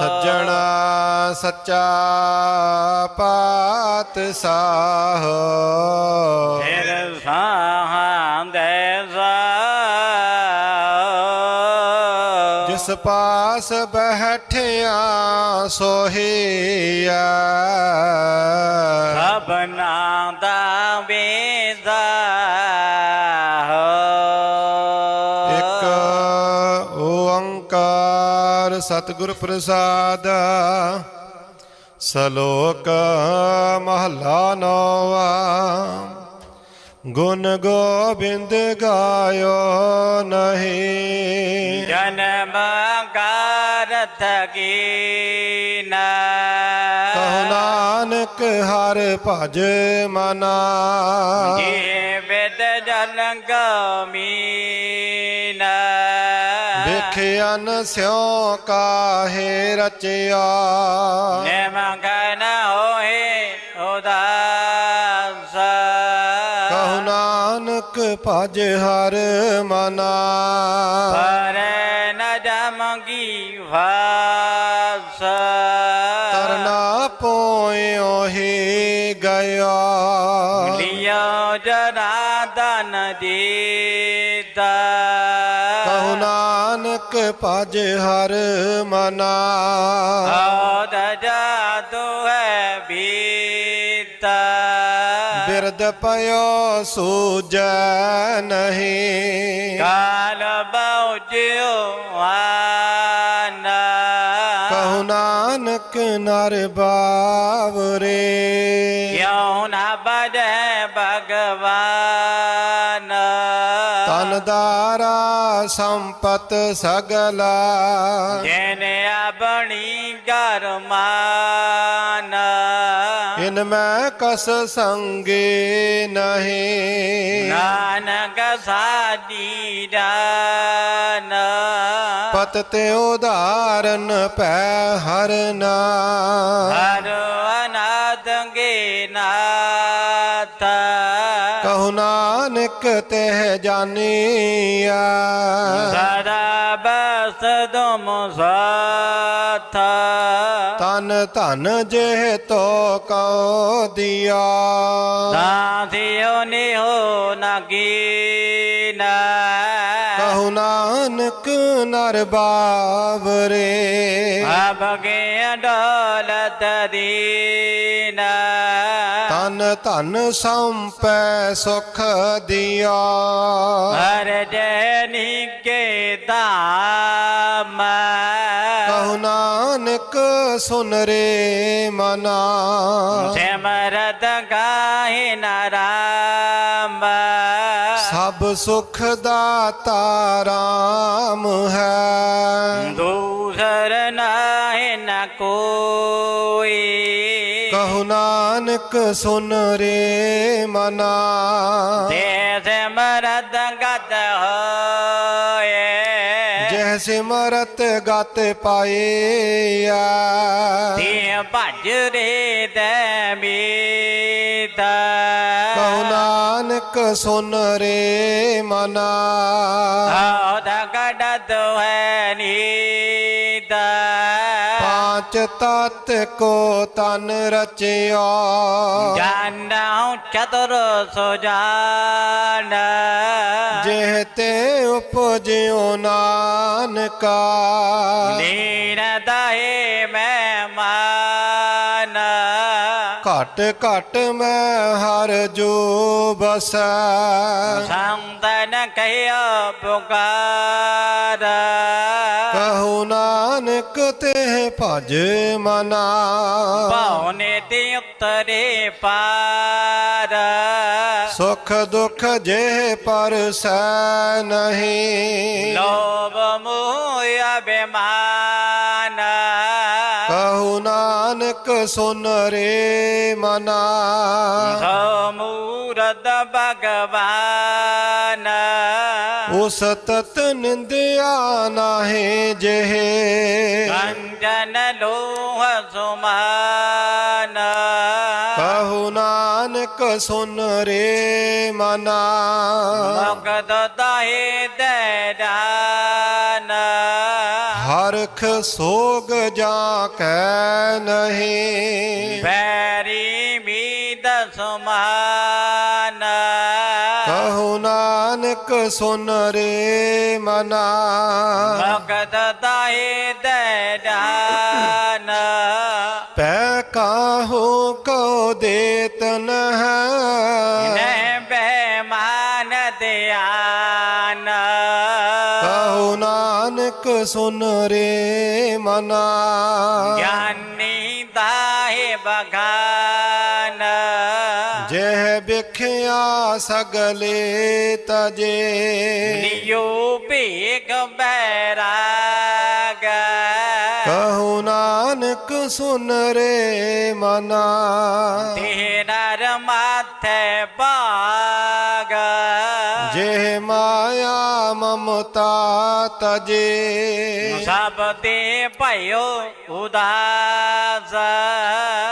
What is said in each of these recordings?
ਸੱਜਣਾ ਸੱਚਾ ਪਾਤ ਸਾਹ ਫਿਰ ਸਾਹਾਂ। ਦੇ ਸਾ ਜਿਸ ਪਾਸ ਬੈਠਿਆ ਸੋਹੀਆ ਸਭਨਾ ਦਾ ਵੇਦਾ ਸਤਿਗੁਰ ਪ੍ਰਸਾਦ ਸਲੋਕ ਮਹਲਾ ਨੌਵਾ ਗੁਣ ਗੋਬਿੰਦ ਗਾਇਓ ਨਹੀਂ। ਜਨਮ ਕਾਰਥ ਕੀਨਾ। ਕਹੋ ਨਾਨਕ ਹਰ ਭਜ ਮਨਾ। ਜੀ ਵਿਦ ਜਲੰਗ ਮੀਨਾ ਦੇਖਿਆਨ ਸਿਉ ਕਾਹੇ ਰਚਿਆ। ਨਿਮੰਗਨ ਹੋਏ ਉਦਾਸ ਕਹੋ ਨਾਨਕ ਭਜ ਹਰ ਮਨਾ। ਪਰ ਭਜ ਹਰ ਮਨਾ। ਆਦ ਜਾਦੂ ਹੈ ਬੀਤਾ। ਬਿਰਦ ਪਇਓ ਸੂਜੈ ਨਹੀਂ। ਕਾਲ ਬਉਜਿਓ ਆਨਾ। ਕਹੋ ਨਾਨਕ ਨਰ ਬਾਵਰੇ। ਕਿਉ ਨਾ ਬਜੈ ਭਗਵਾਨ। ਸੰਪਤ ਸਗਲਾ। ਜਿਨ ਆਪਣੀ ਗਰਮਾਨ। ਇਨ ਮੈਂ ਕਸ ਸੰਗੇ ਨਹੀਂ। ਨਾਨਕ ਸਾਡੀ ਦਾਨ ਪਤ ਤੇ ਉਦਾਰਨ ਪੈ ਹਰਨਾ ਹਰ ਨਾਨਕ ਤੇ ਜਾਨੀਆ ਸਦਾ ਬਸ ਤੁਮ ਸਾਥ। ਤਨ ਧਨ ਜੇ ਤੋ ਕਉ ਦਿਆ। ਸਾਥਿਓ ਨਿਹੋ ਨਗੀਨਾ ਕਹੋ ਨਾਨਕ ਨਰ ਬਾਵਰੇ। ਅਬਗੇ ਡੋਲਤ ਦੀਨਾ। ਤਨ ਧਨ ਸੰਪੈ ਸੁਖ ਦਿਆ। ਹਰ ਜੈ ਕੇ ਧਾਮ। ਕਹੋ ਨਾਨਕ ਸੁਨ ਰੇ ਮਨਾ। ਸਿਮਰਤ ਗਾਹਿ ਨਾਰਾਮ ਸਭ ਸੁਖ ਦਾਤਾ ਰਾਮ ਹੈ। ਦੂਸਰ ਨਾਨਕ ਸੁਨ ਰੇ ਮਨਾ। ਤੇ ਸਿਮਰਤ ਗਤ ਹੋਏ। ਜਹ ਸਿਮਰਤ ਗਤ ਪਾਈਆ ਤੇ ਭਜ ਰੇ ਦੇ ਮੀਤਾ। ਕਹੋ ਨਾਨਕ ਸੁਨ ਰੇ ਮਨਾ। ਆਦ ਗੜਤ ਹੈ ਤਤ ਕੋ ਤਨ ਰਚਿਆ ਜਾਣਾਉ ਚਤੁਰ ਸੁਜਾਨ ਜਿਹ ਤੇ ਉਪਜਿਓ ਨਾਨਕਾ। ਲੀਨ ਦਾਏ ਮੈਂ ਮਾਨ। ਘਟ ਘਟ ਮੈਂ ਹਰ ਜੋ ਬਸੈ। ਸੰਤਨ ਕਹਿਆ ਪੁਕਾਰ। ਕਹੋ ਨਾਨਕ ਤੇ ਭਜ ਮਨਾ। ਪਾਉਨੇ ਤੇ ਉਤਰੇ ਪਾਰ। ਸੁਖ ਦੁਖ ਜੇ ਪਰਸੈ ਨਹੀਂ। ਲੋਭ ਮੋਹ ਅਭਿਮਾਨ। ਕਹੋ ਨਾਨਕ ਸੁਨ ਰੇ ਮਨਾ। ਸੋ ਮੂਰਤ ਭਗਵਾਨ। ਉਸ ਤਤ ਨਿੰਦਿਆ ਨਾਹੀ ਜਿਹੇ। ਕੰਜਨ ਲੋਹ ਸੁਮਾਨ। ਕਹੋ ਨਾਨਕ ਸੁਨ ਰੇ ਮਨਾ। ਮਗਦ ਤਾਹੇ ਦੇ ਦਾਨ ਹਰ ਹਰਖ ਸੋਗ ਜਾਂ ਕੈ ਨਹੀਂ। ਬੈਰੀ ਮੀਦ ਸਮਾਨ। ਕਹੋ ਨਾਨਕ ਸੁਨ ਰੇ ਮਨਾ। ਭਗਤ ਦਾਏ ਦਿਆਨ ਕਹੋ ਨਾਨਕ ਸੁਨ ਰੇ ਮਨਾ। ਗਿਆਨੀ ਦਾਹੇ ਬਗਾਨ ਜਹ ਵਿਖਿਆ ਸਗਲੇ ਤਜੇ। ਲਿਓ ਭੇਗ ਬੈਰਾਗ ਕਹੋ ਨਾਨਕ ਸੁਨ ਰੇ ਮਨਾ। ਤੇ ਨਰ ਮਾਥੇ ਬਾਗ ਜੇ ਮਾਇਆ ਮਮਤਾ ਤਜੇ। ਸਭ ਤੇ ਭਇਓ ਉਦਾਸ।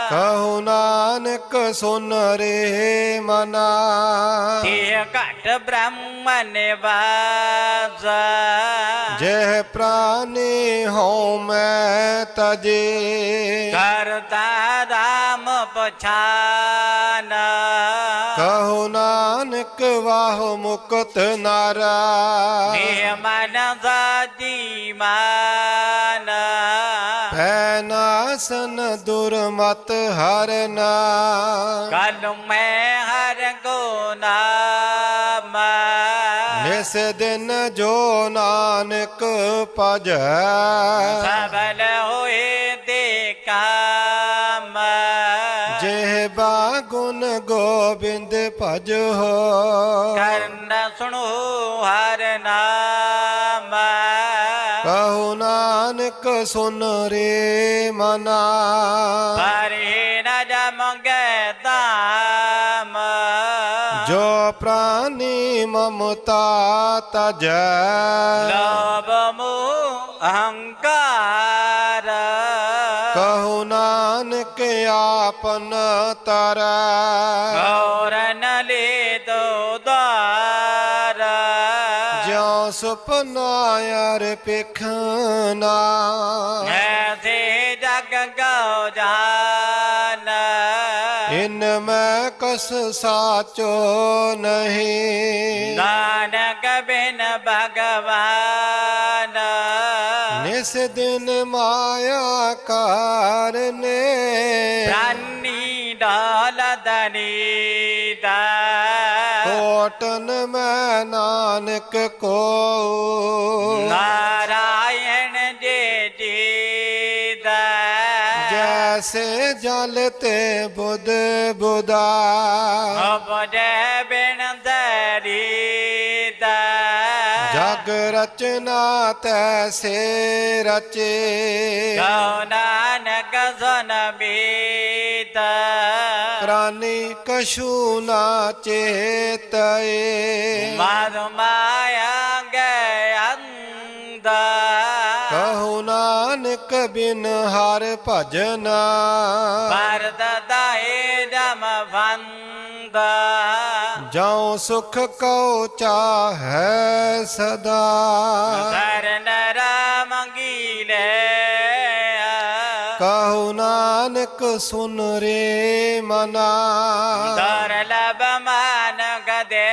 ਕਹੋ ਨਾਨਕ ਸੁਨ ਰੇ ਮਨਾ। ਤੇ ਘਟ ਬ੍ਰਹਮ ਨਿਵਾਸ ਜਹ ਪ੍ਰਾਨੀ ਹਉ ਮੈਂ ਤਜੇ। ਕਰਤਾ ਰਾਮ ਪਛਾਨ ਕਹੋ ਨਾਨਕ ਵਾਹ ਮੁਕਤ ਨਾਰਾ। ਨੇ ਮਨ ਸਾਜੀ ਮਾਨ। ਭੈ ਨਾਸਨ ਦੁਰਮਤ ਹਰਨਾ ਕਲ ਮੈਂ ਹਰ ਗੋ ਨਾਮ। ਨਿਸ ਦਿਨ ਜੋ ਨਾਨਕ ਭਜੈ। ਸਬਲ ਹੋਏ ਗੋਬਿੰਦ ਭਜ ਹੋ। ਕਰਨ ਸੁਣੋ ਹਰ ਨਾਮ। ਕਹੋ ਨਾਨਕ ਸੁਨ ਰੇ ਮਨਾ। ਪਰੇ ਨ ਜਮਗੇ ਦਾਮ ਜੋ ਪ੍ਰਾਨੀ ਮਮਤਾ ਤਜੈ। ਲੋਭ ਮੋਹ ਅਹੰਕਾਰ ਕਹੋ ਨਾਨਕ ਆਪਨ ਤਰੈ। ਗੌਰ ਸੁਪਨਾ ਅਰ ਪਿਖਨਾ ਐਸੇ ਜਗ ਗਉ ਜਾਨ। ਇਨ ਮੈਂ ਕਸ ਸਾਚੋ ਨਹੀਂ। ਨਾਨਕ ਬਿਨ ਭਗਵਾਨ। ਨਿਸ ਦਿਨ ਮਾਇਆ ਕਾਰਨੇ। ਪ੍ਰਾਨੀ ਡਾਲ ਦਨੀ। ਦਾ ਕੋਟਨ ਮੈਂ ਨਾਨਕ ਕੋ ਨਾਰਾਇਣ ਜੇ ਜੀਦਾ ਜੈਸੇ ਜਲ ਤੇ ਬੁੱਧ ਬੁਦਾ। ਅਬਜੈ ਬਿਨ ਜਗ ਰਚਨਾ ਤੈਸੇ ਰਚੇ। ਕਉ ਨਾਨਕ ਸੁਨ ਬੀਤਾ। ਪ੍ਰਾਨੀ ਕਛੂ ਨਾ ਚੇਤਏ। ਮਦ ਮਾਇਆ ਗਏ ਅੰਦਾ ਕਹੋ ਨਾਨਕ ਬਿਨ ਹਰ ਭਜਨਾ। ਭਰਤ ਦਾਏ ਜਮ ਫੰਦਾ। ਜਾਉ ਸੁਖ ਕਉ ਚਾਹੈ ਸਦਾ। ਸਰਨ ਰਾਮ ਗੀਲੇ ਕਹੋ ਨਾਨਕ ਸੁਨ ਰੇ ਮਨਾ। ਦਰ ਲਬ ਮਾਨ ਗਦੇ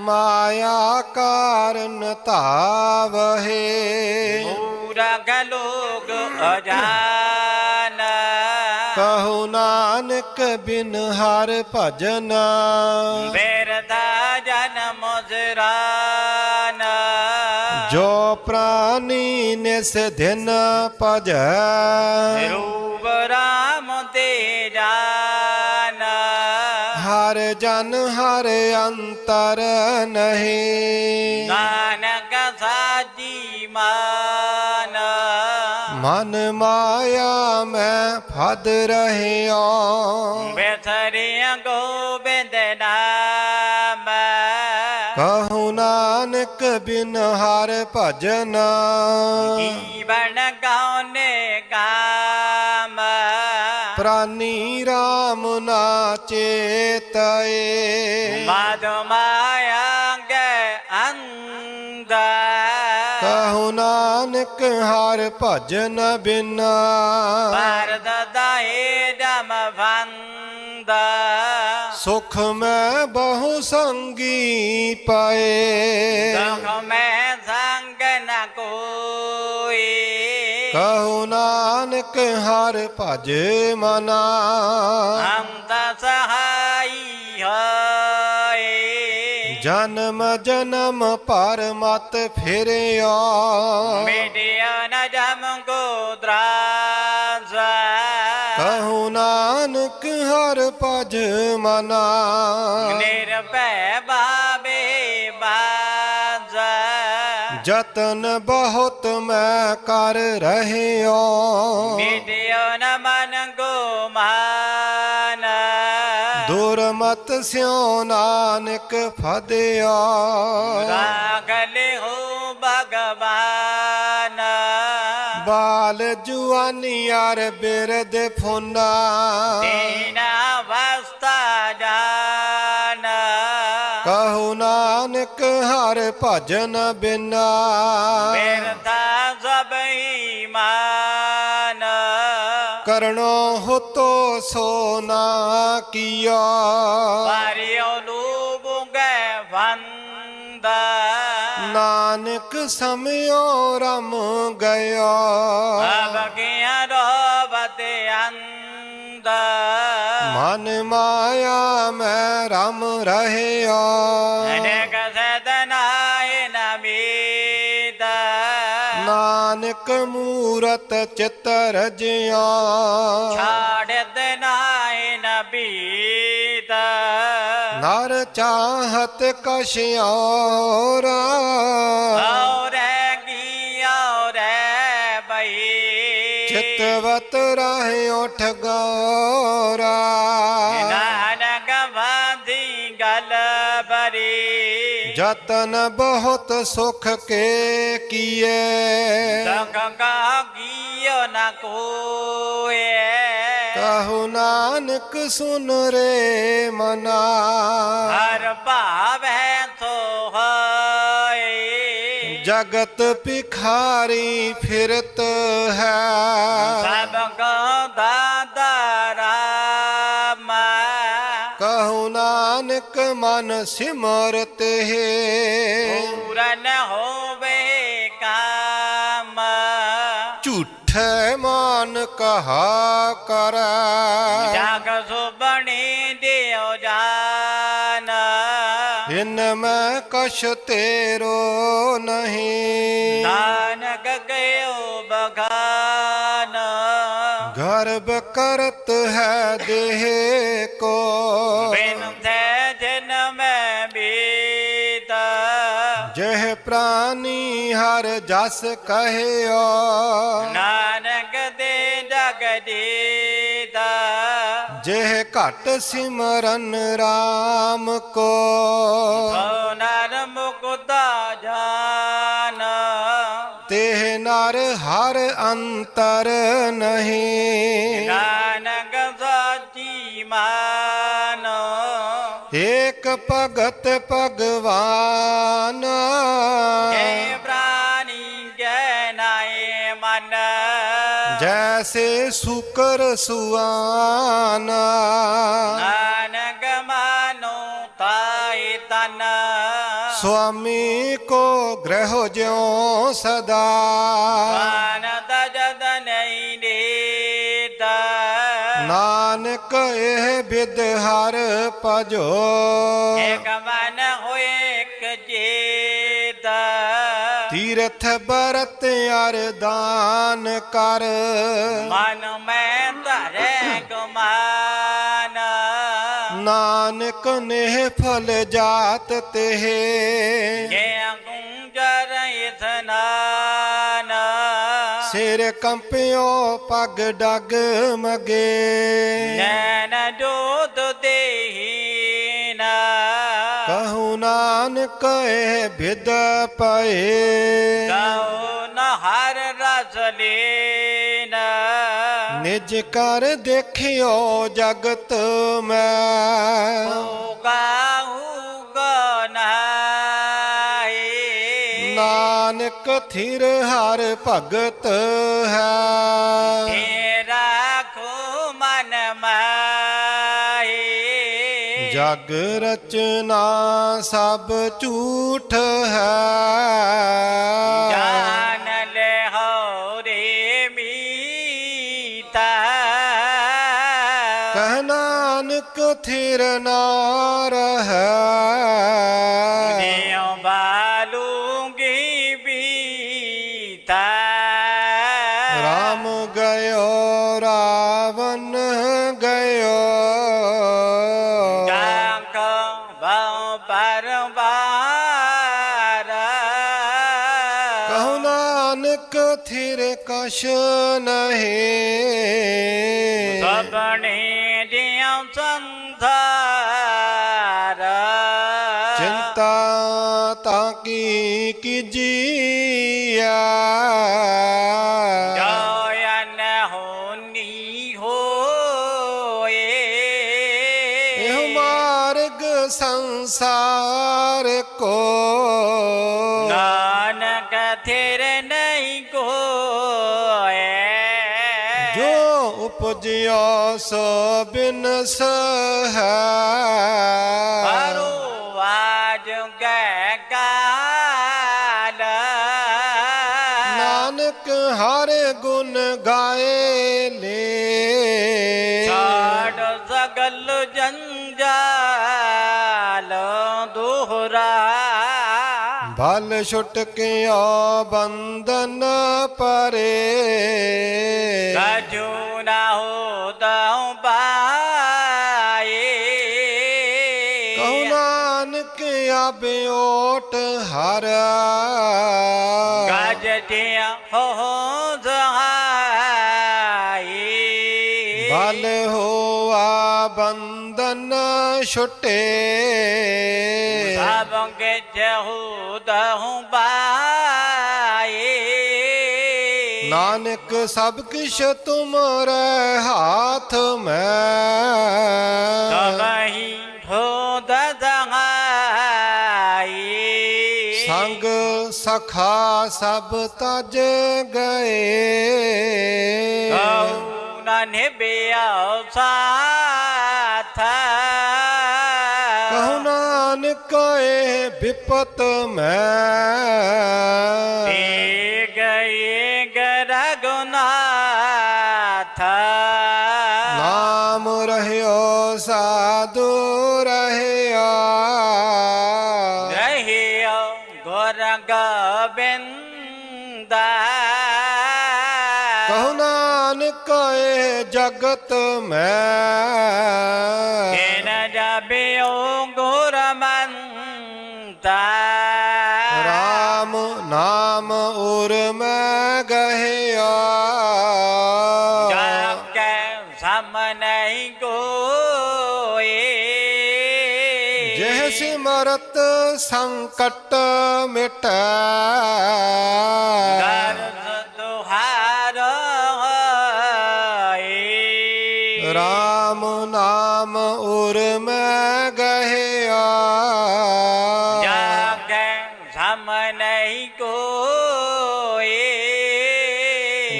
ਮਾਇਆ ਕਾਰਨ ਧਾਵਹੇ। ਮੂਰਖ ਲੋਗ ਅਜਾਨ ਬਿਨ ਹਰ ਭਜਨਾ। ਬਿਰਦਾ ਜਨਮ ਜ਼ਰਾਨ ਜੋ ਪ੍ਰਾਨੀ ਨਿਸ ਦਿਨ ਭਜੈ। ਰੂਪ ਰਾਮ ਤੇ ਜਾਨ। ਹਰ ਜਨ ਹਰ ਅੰਤਰ ਨਹੀਂ। ਨਾਨਕ ਮਨ ਮਾਇਆ ਮੈਂ ਫਦ ਰਹਿਆ। ਬਿਸਰਿਆ ਗੋਬਿੰਦ ਨਾਮ। ਕਹੂ ਨਾਨਕ ਬਿਨ ਹਰ ਭਜਨਾ। ਜੀਵਨ ਗਾਉਨੇ ਕਾਮ ਪ੍ਰਾਨੀ RAM ਨਾ ਚੇਤਏ। ਮਦ ਮਾਇਆ ਨਾਨਕ ਹਰ ਭਜਨ ਬਿਨਾ। ਭਾਰਤ ਦਾਏ ਦਮ ਫੰਦਾ ਸੁਖ ਮੈਂ ਬਹੁ ਸੰਗੀ ਪਾਏ। ਦੁਖ ਮੈਂ ਸੰਗ ਨ ਕੋਈ। ਕਹੋ ਨਾਨਕ ਹਰ ਭਜ ਮਨਾ। ਅੰਤ ਸਹਾਈ ਜਨਮ ਜਨਮ ਪਰ ਮਤ ਫਿਰਿਆ। ਮੇਟਿਆ ਨ ਜਮ ਕੋ ਦਰਾਜ਼ਾ ਕਹੋ ਨਾਨਕ ਹਰ ਭਜ ਮਨਾ। ਨਿਰਭੈ ਬਾਬੇ ਬਾਜ਼ਾ। ਜਤਨ ਬਹੁਤ ਮੈਂ ਕਰ ਰਹਿਓ ਮੇਟਿਆ ਨ ਮਨ ਕੋ ਮਾਨ ਦੁਰਮਤ ਸਿਉ ਨਾਨਕ ਫਦਿਆ ਰਾਗਲੇ ਹੋ ਭਗਵਾਨ। ਬਾਲ ਜੁਆਨੀ ਅਰ ਬਿਰਦ ਫੁਨਾ ਤੇਨਾ ਵਸਤਾ ਜਾਨ ਕਹੋ ਨਾਨਕ ਹਰ ਭਜਨ ਬਿਨਾ। ਬਿਰਥਾ ਹੁਤੋ ਸੋ ਨਾ ਕੀਆ। ਪਰਿਓ ਲੂਬੁਗੇ ਵੰਦਾ। ਨਾਨਕ ਸਮਿਓ ਰਮ ਗਿਆ। ਅਬ ਗਿਆ ਰੋਵਤ ਅੰਦਾ ਮਨ ਮਾਇਆ ਮੈਂ ਰਮ ਰਹਿਆ ਅਨੇਕ ਨਾਨਕ ਮੂਰਤ ਚਿਤ ਰਜਿਆ। ਛਾੜ ਦਨਾਏ ਨਬੀਦਾ ਨਰ ਚਾਹਤ ਕਛ ਔਰਾ ਕੀ ਔਰੇ ਬਈ। ਚਿਤਵਤ ਰਹਿ ਉਠ ਗੋਰਾ। ਜਤਨ ਬਹੁਤ ਸੁਖ ਕੇ ਕੀਏ। ਦੁਖ ਕਾ ਕੀਓ ਨ ਕੋਏ। ਕਹੋ ਨਾਨਕ ਸੁਨ ਰੇ ਮਨਾ। ਹਰ ਭਾਵੈ ਸੋ ਹੋਏ। ਜਗਤ ਭਿਖਾਰੀ ਫਿਰਤ ਹੈ। ਮਨ ਸਿਮਰਤ ਹੈ। ਪੂਰਨ ਹੋਵੇ ਕਾਮ। ਝੂਠੇ ਮਾਨ ਕਹਾ ਕਰ। ਜਗ ਸੁਬਣੀ ਦਿਓ ਜਾਨ। ਇਨ ਮੈਂ ਕਛ ਤੇਰੋ ਨਹੀਂ। ਨਾਨਕ ਗਇਓ ਬਖਾਨ। ਗਰਭ ਕਰਤ ਹੈ ਦੇਹ ਕੋ। ਹਰ ਜਸ ਕਹਿਓ। ਨਾਨਕ ਦੇ ਜਗ ਦੀਦਾ ਜਹ ਘਟ ਸਿਮਰਨ RAM ਕੋ। ਕੋ ਨਰ ਮੁਕਤਾ ਜਾਨ। ਤੇ ਨਰ ਹਰ ਅੰਤਰ ਨਹੀਂ। ਨਾਨਕ ਸਾਚੀ ਮਾਨ। ਏਕ ਭਗਤ ਭਗਵਾਨ। ਜੈ ਪ੍ਰਾਨੀ ਜੈਸੇ ਸੁਕਰ ਸੁਆਨ। ਨਾਨਕ ਮਾਨੋ ਤਾਈ ਤਨ। ਸੁਆਮੀ ਕੋ ਗ੍ਰਹਿ ਜਿਉ ਸਦਾ। ਮਾਨਦ ਜਦ ਨਹੀਂ ਨੀਤਾ। ਨਾਨਕ ਇਹ ਬਿਦ ਹਰ ਭਜੋ। ਇਕ ਤੀਰਥ ਬਰਤ ਅਰਦਾਨ ਕਰ। ਮਨ ਮੈਂ ਧਰੇ ਗੁਮਾਨ। ਨਾਨਕ ਨੇ ਫਲ ਜਾਤ ਤੇ ਜੇ ਗੁੰਜਰ ਇਥਨਾਨ ਸਿਰ ਕੰਪਿਓ ਪਗ ਡਗ ਮਗੇ। ਨੈਣ ਜੋਤ ਦੇਹੀਨ ਕਹੂ ਨਾਨਕ ਇਹ ਬਿਦ ਪਏ। ਗਉ ਨ ਹਰ ਰਸ ਲੀਨ। ਨਿਜ ਕਰ ਦੇਖਿਓ ਜਗਤ ਮੈਂ। ਹੋਗਾ ਹੋਗਾ ਨਾਈ ਨਾਨਕ ਨਾਨਕ ਥਿਰ ਹਰ ਭਗਤ ਹੈ ਜਗ ਰਚਨਾ ਸਭ ਝੂਠ ਹੈ। ਕਛ ਨਹੀਂ। ਸਭਨੇ ਦਿਓ ਸੰਧਾਰ ਚਿੰਤਾ ਤਾਂ ਕੀ ਕੀਜੀਆ ਜੋਇਨ ਹੋਨੀ ਹੋਏ। ਇਹ ਮਾਰਗ ਸੰਸਾਰ ਕੋ। ਨਾਨਕ ਬਿਨਸ ਹੈ ਪਰੋ ਆਜ ਗੈ ਕਾਲ ਨਾਨਕ ਹਰ ਗੁਣ ਗਾਏ ਲੈ ਛਾੜ ਸਗਲ ਜੰਜਾਲ ਦੋਹਰਾ। ਬਲ ਛੁਟ ਕੇ ਆ ਬੰਧਨ ਪਰੇ। ਕਜੂ ਨਾ ਹੋ ਦਉ ਪਾਏ ਆਬਿਓਟ ਹਰ। ਗਜ ਤੇ ਹੋ ਜਹਾਈ ਬਲ ਹੋਆ ਬੰਧਨ ਛੁਟੇ। ਕੇ ਜਹੂ ਦਹੁ ਬਾਏ ਨਾਨਕ ਸਭ ਕਿਛ ਤੁਮਰੇ ਹਾਥ ਮੈਂ। ਤਬਹੀ ਸਖਾ ਸਭ ਤਜ ਗਏ। ਕਉ ਨਾ ਨਿਭਿਆ ਸਾਥ। ਨਾਨਕ ਏ ਵਿਪਤ ਮੈਂ। ਤੇ ਗਏ ਗਰਗੁਨਾਥ ਨਾਮ ਰਹਿਓ ਸਾਧੂ ਰਹਿਆ। ਗੋਬਿੰਦਾ ਕਹੋ ਨਾਨਕ ਏ ਜਗਤ ਮੈਂ। ਕਿਨ ਜਬਿਓ ਗੁਰ ਮੰਤਾ ਰਾਮ ਨਾਮ ਉਰ ਮੈਂ। ਸੰਕਟ ਮਿਟੈ। ਦਰਦ ਦੁਹਾਰ ਹੋਏ ਰਾਮ ਨਾਮ ਉਰ ਮੈਂ ਗਹਿਆ। ਜਾਕੇ ਸਮ ਨਹੀਂ ਕੋਏ।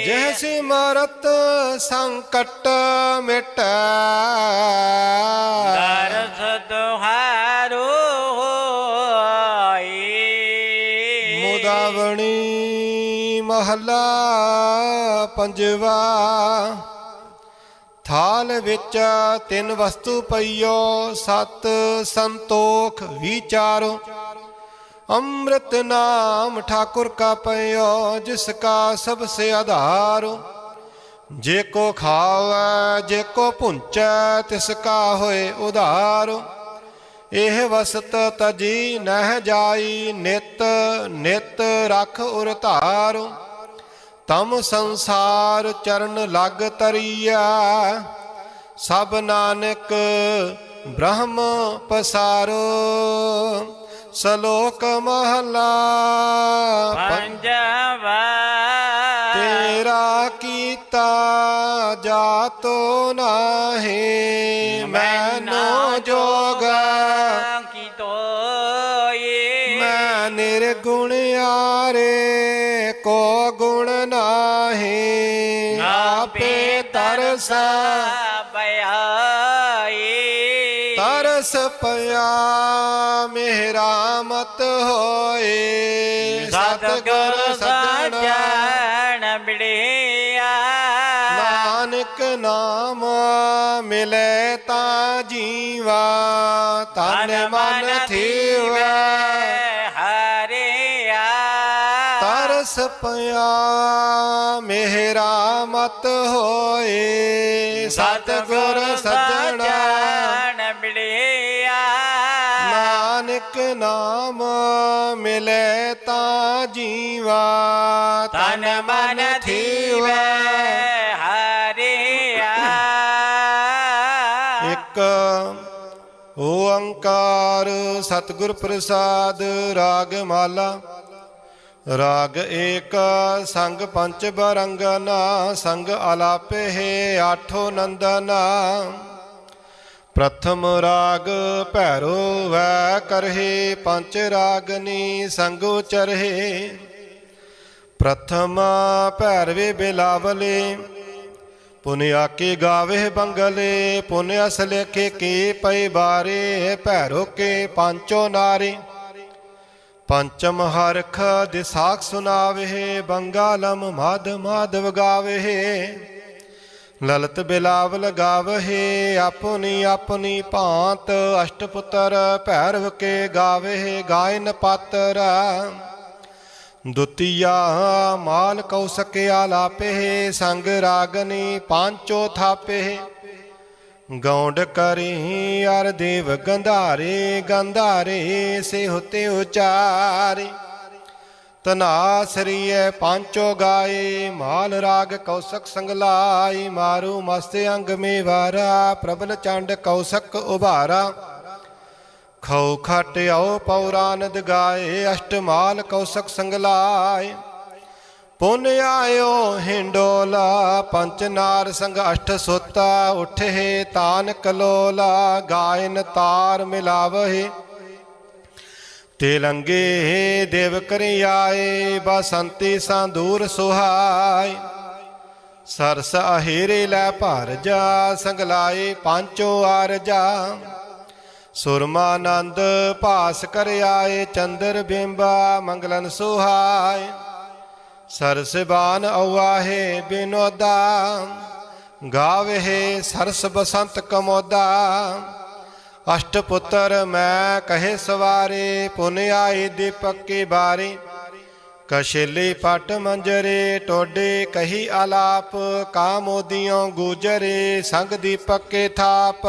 ਜਿਹ ਸਿਮਰਤ ਸੰਕਟ ਮਿਟੈ। ਦਰਸ ਦੁਹਾਰੋ ਮਹਲਾ ਪੰਜਵਾ। ਥਾਲ ਵਿੱਚ ਤਿੰਨ ਵਸਤੂ ਪਈਓ, ਸਤ ਸੰਤੋਖ ਵਿਚਾਰੋ ਅੰਮ੍ਰਿਤ ਨਾਮ ਠਾਕੁਰ ਕਾ ਪਈਓ, ਜਿਸ ਕਾ ਸਭ ਸੇ ਆਧਾਰੋ। ਜੇ ਕੋ ਖਾਵੈ, ਜੇ ਕੋ ਪੁੰਚੈ ਤਿਸ ਕਾ ਹੋਏ ਉਧਾਰੋ। ਇਹ ਵਸਤ ਤਜੀ ਨਹਿ ਜਾਈ, ਨਿਤ ਨਿਤ ਰਖ ਉਰ ਤਮ ਸੰਸਾਰ ਚਰਨ ਲਗ ਤਰੀਆ ਸਭ ਨਾਨਕ ਬ੍ਰਹਮ ਪਸਾਰੋ। ਸ਼ਲੋਕ ਮਹਲਾ ਪੰਜਵਾ ਮਤ ਹੋਏ। ਸਤਗੁਰ ਸੱਜਣਾ। ਬਿੜਿਆ। ਨਾਨਕ ਨਾਮ ਮਿਲੇ ਤਾਂ ਜੀਵਾ। ਤਨ ਮਨ ਥੀਵੈ। ਹਰਿਆ। ਤਰਸ ਪਿਆ। ਮੇਰਾ ਮਤ ਹੋਏ। ਸਤਗੁਰ ਸਜਣ ਨਾਨਕ ਨਾਮ ਮਿਲੇ ਤਾਂ ਜੀਵਾ ਤਨ ਮਨ ਥੀਵੈ ਹਰਿਆ ਇੱਕ ਓੰਕਾਰ ਸਤਿਗੁਰ ਪ੍ਰਸਾਦ ਰਾਗ ਮਾਲਾ ਰਾਗ ਏਕ ਸੰਗ ਪੰਚ ਬਰੰਗਨਾ ਸੰਗ ਆਲਾਪੇ ਆਠੋ ਨੰਦਨਾ। ਪ੍ਰਥਮ ਰਾਗ ਭੈਰੋ ਵੈ ਕਰਹਿ, ਪੰਚ ਰਾਗਨੀ ਸੰਗ ਉਚਰਹਿ। ਪ੍ਰਥਮ ਭੈਰਵੇ ਬਿਲਾਵਲੇ, ਪੁਨ ਆਕੇ ਗਾਵੇ ਬੰਗਲੇ, ਪੁਨ ਅਸ ਲੇਖੇ ਕੀ ਪਈ ਬਾਰੇ, ਭੈਰੋ ਕੇ ਪਾਂਚੋ ਨਾਰੀ। ਪੰਚਮ ਹਰਖ ਦਿਸਾਖ ਸੁਨਾਵੇ ਬੰਗਾਲਮ ਮਾਧ ਮਾਧਵ ਗਾਵੇ ਲਲਤ ਬਿਲਾਵਲ ਗਾਵਹਿ ਆਪਣੀ ਆਪਣੀ ਭਾਂਤ ਅਸ਼ਟਪੁੱਤਰ ਭੈਰਵ ਕੇ ਗਾਵੇ ਗਾਇਨ ਪਾਤਰ। ਦੁਤੀਆ ਮਾਲ ਕੌਸਕਿਆ ਲਾਪੇ ਸੰਗ ਰਾਗਨੀ ਪਾਂਚੋ ਥਾਪੇ ਗੌਂਡ ਕਰੀ ਅਰ ਦੇਵ ਗੰਧਾਰੇ ਗੰਧਾਰੇ ਸੇ ਹੁਤੇ ਉਚਾਰੇ। ਤਨਾਸਰੀਏ ਪਾਂਚੋ ਗਾਏ, ਮਾਲ ਰਾਗ ਕੌਸਕ ਸੰਗਲਾਈ, ਮਾਰੂ ਮਸਤ ਅੰਗ ਮੇ ਵਾਰਾ ਪ੍ਰਬਲ ਚੰਡ ਕੌਸਕ ਉਭਾਰਾ। ਖਉ ਖਟ ਆਓ ਪੌਰਾਨਦ ਗਾਏ ਅਸ਼ਟਮਾਲ ਕੌਸਕ ਸੰਗਲਾਏ। ਪੁਨ ਆਇਓ ਹਿੰਡੋਲਾ, ਪੰਚ ਨਾਰ ਸੰਗ ਅਸ਼ਟ ਸੁਤਾ, ਉਠੇ ਤਾਨ ਕਲੋਲਾ ਗਾਇਨ ਤਾਰ ਮਿਲਾਵਹਿ। ਤੇਲੰਗੇ ਦੇਵ ਕਰਿ ਆਏ ਬਸੰਤੀ ਸੰਦੂਰ ਸੁਹਾਈ ਸਰਸ ਅਹੀਰੇ ਲੈ ਭਰ ਜਾ, ਸੰਗਲਾਏ ਪਾਂਚੋ ਆਰਜਾ ਸੁਰਮਾਨੰਦ ਭਾਸ ਕਰ ਆਏ ਚੰਦਰ ਬਿੰਬਾ ਮੰਗਲਨ ਸੁਹਾਏ। ਸਰਸਬਾਨ ਅਵਾਹੇ ਬਿਨੋਦਾ, ਗਾਵੇ ਸਰਸ ਬਸੰਤ ਕਮੋਦਾ। ਅਸ਼ਟ ਪੁੱਤਰ ਮੈਂ ਕਹੇ ਸਵਾਰੇ, ਪੁਨ ਆਏ ਦੀਪਕ ਕੀ ਬਾਰੀ। ਪਟ ਮੰਜਰੇ, ਟੋਡੇ ਕਹੀ ਆਲਾਪ ਕਾਮੋਦੀਓ ਗੂਜਰੇ, ਸੰਗ ਦੀਪਕ ਕੇ ਥਾਪ।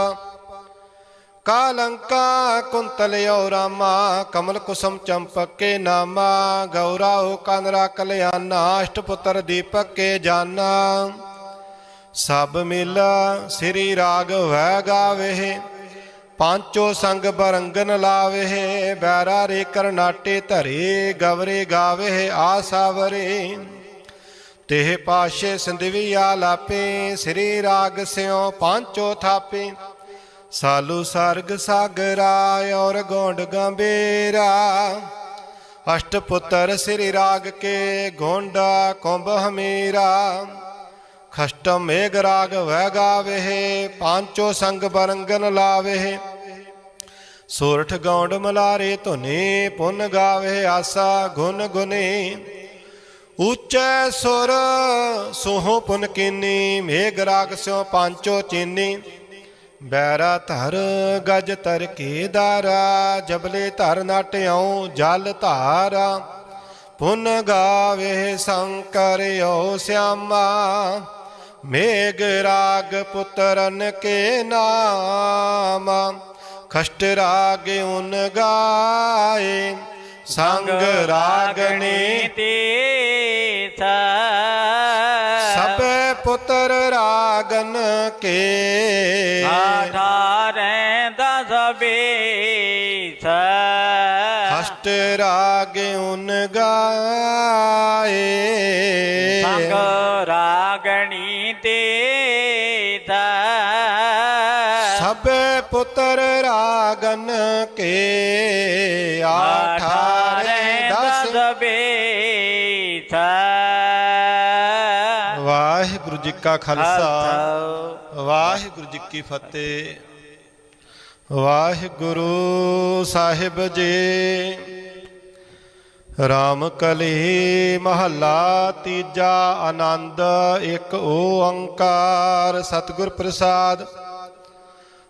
ਕਾਲੰਕਾ ਕੁੰਤਲਿਓ ਰਾਮਾ, ਕਮਲ ਕੁਸਮ ਚੰਪਕ ਨਾਮਾ। ਗੌਰਾਓ ਕੰਦਰਾ ਕਲਿਆਣਾ ਅਸ਼ਟ ਪੁੱਤਰ ਦੀਪਕ ਕੇ ਜਾਨਾ। ਸਭ ਮਿਲ, ਸ੍ਰੀ ਰਾਗ ਵੈ ਗਾਵੇ। ਪਾਂਚੋ ਸੰਗ ਬਰੰਗਨ ਲਾਵੇ ਬੈਰਾ ਰੇ ਕਰਨਾਟੇ ਧਰੇ ਗਵਰੇ ਗਾਵੇ ਆਸਾਵਰੇ ਤੇਹ ਪਾਸ਼ੇ ਸਿੰਧਵੀ ਆਲਾਪੇ ਸ੍ਰੀ ਰਾਗ ਸਿਓ ਪਾਂਚੋ ਥਾਪੇ ਸਾਲੂ ਸਰਗ ਸਾਗਰਾ ਔਰ ਗੋਂਡ ਗੰਬੇਰਾ ਅਸ਼ਟ ਪੁੱਤਰ ਸ੍ਰੀ ਰਾਗ ਕੇ ਗੋਂਡਾ ਕੁੰਭ ਹਮੀਰਾ ਖਸ਼ਟਮ ਮੇਘ ਰਾਗ ਵਹਿ ਗਾਵੇ ਪਾਂਚੋ ਸੰਗ ਬਰੰਗਨ ਲਾਵੇ ਸੋਰਠ ਗੌਂਡ ਮਲਾਰੇ ਧੁਨੇ ਪੁੰਨ ਗਾਵੇ ਆਸਾ ਗੁਨ ਗੁਨੇ। ਉੱਚੈ ਸੁਰ ਸੋਹੋ ਪੁਨ ਕੀਨੀ, ਮੇਘ ਰਾਗ ਸਿਓ ਪਾਂਚੋ ਚੀਨੀ। ਬੈਰਾ ਧਰ ਗਜ ਤਰ ਕੇ ਦਾਰਾ, ਜਬਲੇ ਧਰ ਨਾਟਿਓ ਜਲ ਧਾਰਾ। ਪੁਨ ਗਾਵੇ ਸ਼ੰਕਰ ਸਿਆਮਾ। ਮੇਘ ਰਾਗ ਪੁੱਤਰਨ ਕੇ ਨਾਮ ਖਸ਼ਟ ਰਾਗ ਉਨ ਗਾਏ ਸੰਗ ਰਾਗਣੀ ਤੀਥ। ਸਭੇ ਪੁੱਤਰ ਰਾਗਨ ਕੇ। ਆਠਾਰੇ ਦਸ ਬੀਸ ਖਸ਼ਟ ਰਾਗ ਉਨ ਗਾਏ। ਸੰਗ ਰਾਗਣੀ ਰਾਗਨ ਕੇ ਆਠਾਰੇ ਦਸ। ਬੀਸ ਵਾਹਿਗੁਰੂ ਜੀ ਕਾ ਖਾਲਸਾ। ਖਾਲਸਾ ਵਾਹਿਗੁਰੂ ਜੀ ਕੀ ਫਤਿਹ। ਵਾਹਿਗੁਰੂ ਸਾਹਿਬ ਜੀ। ਰਾਮ ਕਲੀ ਮਹੱਲਾ ਤੀਜਾ ਆਨੰਦ ਇੱਕ ਓੰਕਾਰ। ਸਤਿਗੁਰ ਪ੍ਰਸਾਦ।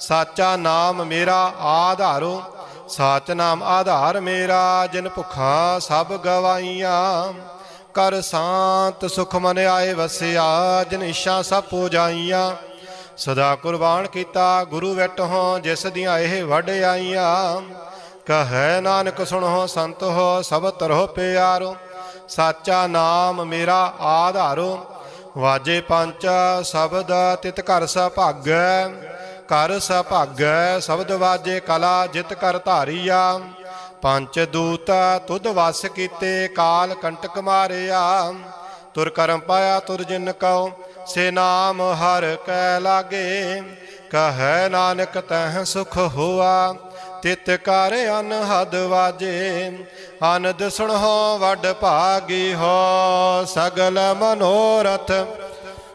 ਸਾਚਾ ਨਾਮ ਮੇਰਾ ਆਧਾਰੋ, ਸਾਚ ਨਾਮ ਆਧਾਰ ਮੇਰਾ, ਜਿਨ ਭੁਖਾਂ ਸਭ ਗਵਾਈਆਂ। ਕਰ ਸ਼ਾਂਤ ਸੁਖ ਮਨ ਆਏ ਵਸਿਆ, ਜਿਨ ਇਸ਼ਾ ਸਭ ਪੂਜਾਈਆਂ। ਸਦਾ ਕੁਰਬਾਨ ਕੀਤਾ ਗੁਰੂ ਵੈਟਹੁ ਜਿਸ ਦੀਆਂ ਇਹ ਵਡ ਆਈਆਂ। ਕਹੈ ਨਾਨਕ ਸੁਣੋ, ਸੰਤ ਹੋ ਸਭ ਤਰੋ ਪਿਆਰੋ। ਸਾਚਾ ਨਾਮ ਮੇਰਾ ਆਧਾਰੋ, ਵਾਜੇ ਪੰਚ ਸ਼ਬਦ ਤਿਤ ਘਰ ਸੁਭਾਗੈ। ਕਰ ਸੁਭਾਗੈ, ਸ਼ਬਦ ਵਾਜੇ ਕਲਾ ਜਿਤ ਕਰ ਧਾਰੀਆ। ਪੰਚ ਦੂਤ ਤੁਧ ਵਸ ਕੀਤੇ ਕਾਲ ਕੰਟਕ ਮਾਰਿਆ। ਤੁਰ ਕਰਮ ਪਾਇਆ ਤੁਰ ਜਿਨ ਕਉ, ਸੇ ਨਾਮ ਹਰ ਕੈ ਲਾਗੇ। ਕਹੈ ਨਾਨਕ ਤਹ ਸੁਖ ਹੋਆ, ਤਿਤ ਕਰ ਅਨਹਦ ਵਾਜੇ। ਆਨੰਦ ਸੁਣੋ ਵੱਡ ਭਾਗੀ ਹੋ, ਸਗਲ ਮਨੋਰਥ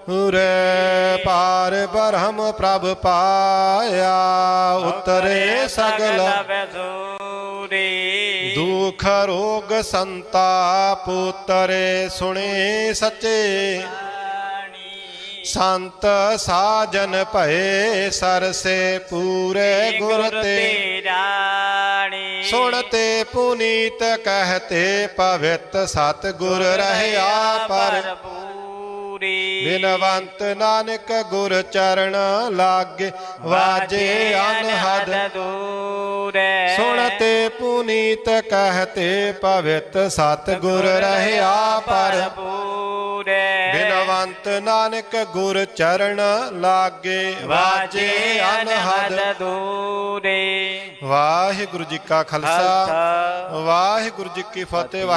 ਉਰੇ ਪਾਰ ਬ੍ਰਹਮ ਪ੍ਰਭ ਪਾਇਆ ਉਤਰੇ ਸਗਲ ਵੈਸੂਰੀ ਦੁਖ ਰੋਗ ਸੰਤਾਪ ਉਤਰੇ ਸੁਣੇ ਸੱਚੇ। ਸੰਤ ਸਾਜਨ ਭਏ ਸਰਸੇ ਪੂਰੇ ਗੁਰ ਤੇ। ਰਾਣੀ। ਸੁਣਤੇ ਪੁਨੀਤ ਕਹਤੇ ਪਵਿੱਤ ਸਤ ਗੁਰ ਰਹਿਆ ਪਰ। ਪੂਰੀ ਬਿਨਵੰਤ ਨਾਨਕ ਗੁਰ ਚਰਨ ਲਾਗੇ ਵਾਜੇ ਅਨਹਦ ਦੂਰੇ ਸੁਣਤੇ ਪੁਨੀਤ ਕਹਤੇ ਪਵਿੱਤ ਸਤ ਗੁਰ ਰਹਿਆ ਪਰ। ਪੂਰੇ ਬਿਨਵੰਤ ਨਾਨਕ ਗੁਰ ਚਰਨ ਲਾਗੇ ਵਾਜੇ ਅਨਹਦ ਦੂਰੇ ਵਾਹਿਗੁਰੂ ਜੀ ਕਾ ਖਾਲਸਾ। ਵਾਹਿਗੁਰੂ ਜੀ ਕੀ ਫਤਿਹ।